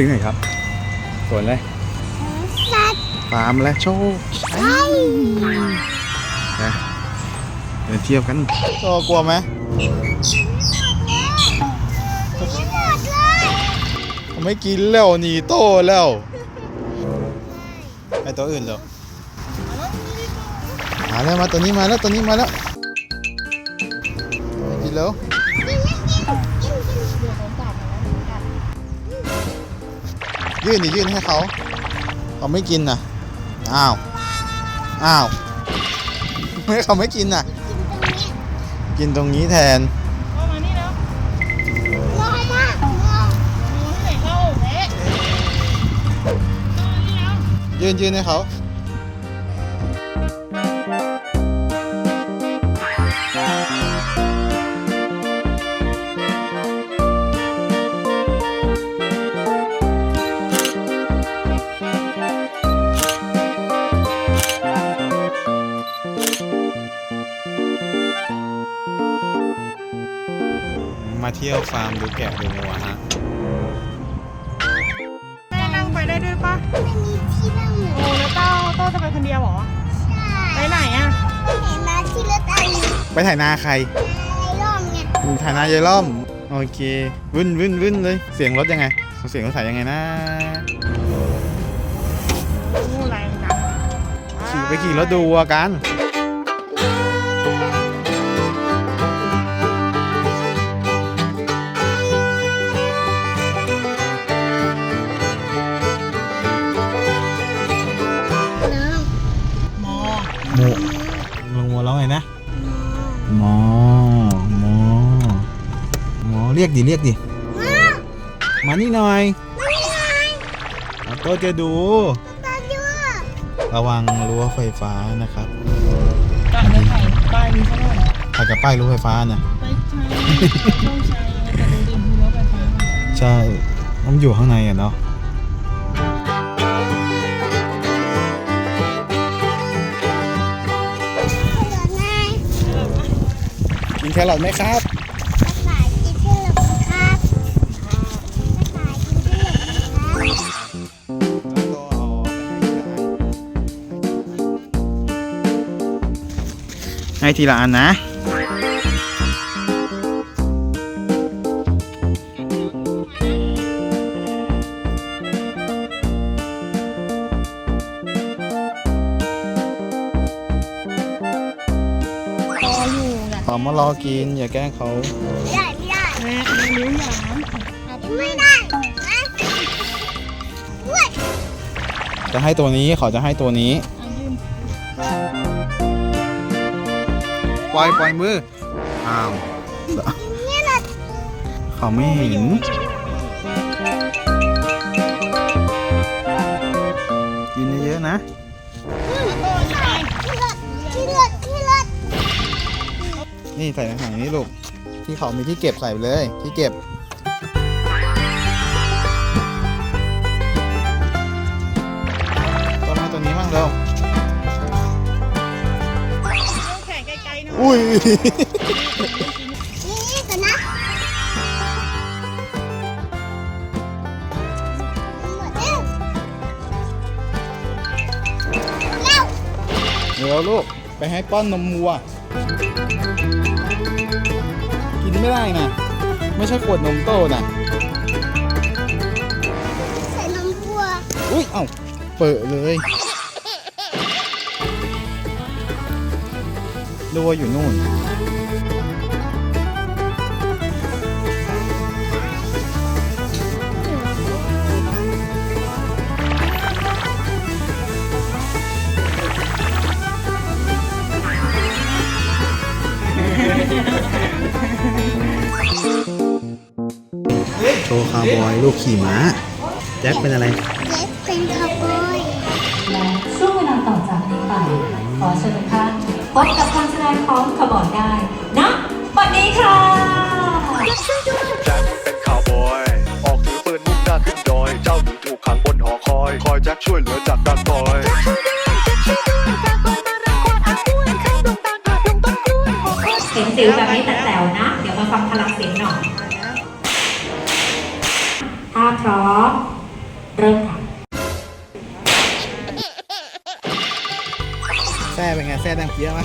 ถึงไหนครับสวนเลยสัตว์ฟาร์มและโชคไอ้นะเดินเที่ยวกันโตกลัวไหมไม่กินแล้วหนีโตแล้วไอตัวอื่นเหรอมาแล้วมาตัวนี้มาแล้วตัวนี้มาแล้วกินแล้ว ยื่นดิยื่นให้เขาเขาไม่กินน่ะอ้าวอ้าวไม่เขาไม่กินน่ะ กินตรงนี้แทนเข้ามานี่แล้วรอมากรอดูที่ไหนเข้าเละเข้ามานี่แล้ว ยื่นยื่นให้เขา มาเที่ยวฟาร์มดูแกะดูงัวฮะแม่นั่งไปได้ด้วยปะไม่มีที่นั่งหนูโอ้แล้วเต้าเต้าจะไปคนเดียวเหรอ ใช่ไปไหนอะเห็นมาที่รถไอ้ไปถ่ายนาใครไอ้ร่มไงอืมถ่ายนายายล่อม โอเควุ่นวุ่นวุ่นเลย เสียงรถยังไง เสียงรถสายยังไงนะโอ้แรงจังขี่ไปขี่รถดูวัวกันน้ หมอหมอหมอเรียกดิเรียกดิมานี่หน่อยไม่ไงเอาโต๊ะจะดูตาดู ระวังรั้วไฟฟ้านะครับกะจะถ่ายป้ายนี้ซะหน่อยถ่ายกับป้ายรั้วไฟฟ้านะไปใช้ต้องใช้แต่ดูดินคือรถไฟฟ้าใช่ มันอยู่ข้างในอะเนาะ กินแครอทไหมครับภาษาจีนที่เหลือครับภาษาจีนที่เหลือครับให้ทีละอันนะากขอมารอกิน อย่าแกล้งเขาไม่ได้ไม่ได้แม่แม่นิ้วหยามเอาไปไม่ได้นะด้วยจะให้ตัวนี้ขอจะให้ตัวนี้เอายืมปล่อยปล่อยมืออ้าวเนี่ยนะเขาไม่เห็นกินเยอะๆนะ นี่ใส่ในถังนี้ลูก ที่เขามีที่เก็บใส่ไปเลย ที่เก็บ ต้องมาตัวนี้มั่งเร็วเอาแขนไกลๆหน่อยอุ้ย นี่ก่อนนะหมดแล้วแล้วเดี๋ยวลูก ไปให้ป้อนนมวัวกิน ไม่ได้นะ ไม่ใช่ขวดนมโตนะใส่นมวัวอุ้ยเอ้าเปิดเลยรัวอยู่นู่น โชว์คาวบอยลูกขี่ม้า แจ็คเป็นอะไรเจ็คเป็นคาวบอยและช่วงเวลาต่อจากนี้ไป ขอเชิญทุกท่านพบกับการแสดงของขบวนได้นะบัดนี้ค่ะแจ็คเป็นข่าวบอย ออกถือปืนมุ่งหน้าขึ้นดอย เจ้าหนูถูกขังบนหอคอย คอยแจ็คช่วยเหลือจากการต่อย ถ้าพร้อม เริ่มค่ะแซ่เป็นไงแซ่ดังเพี้ยไหม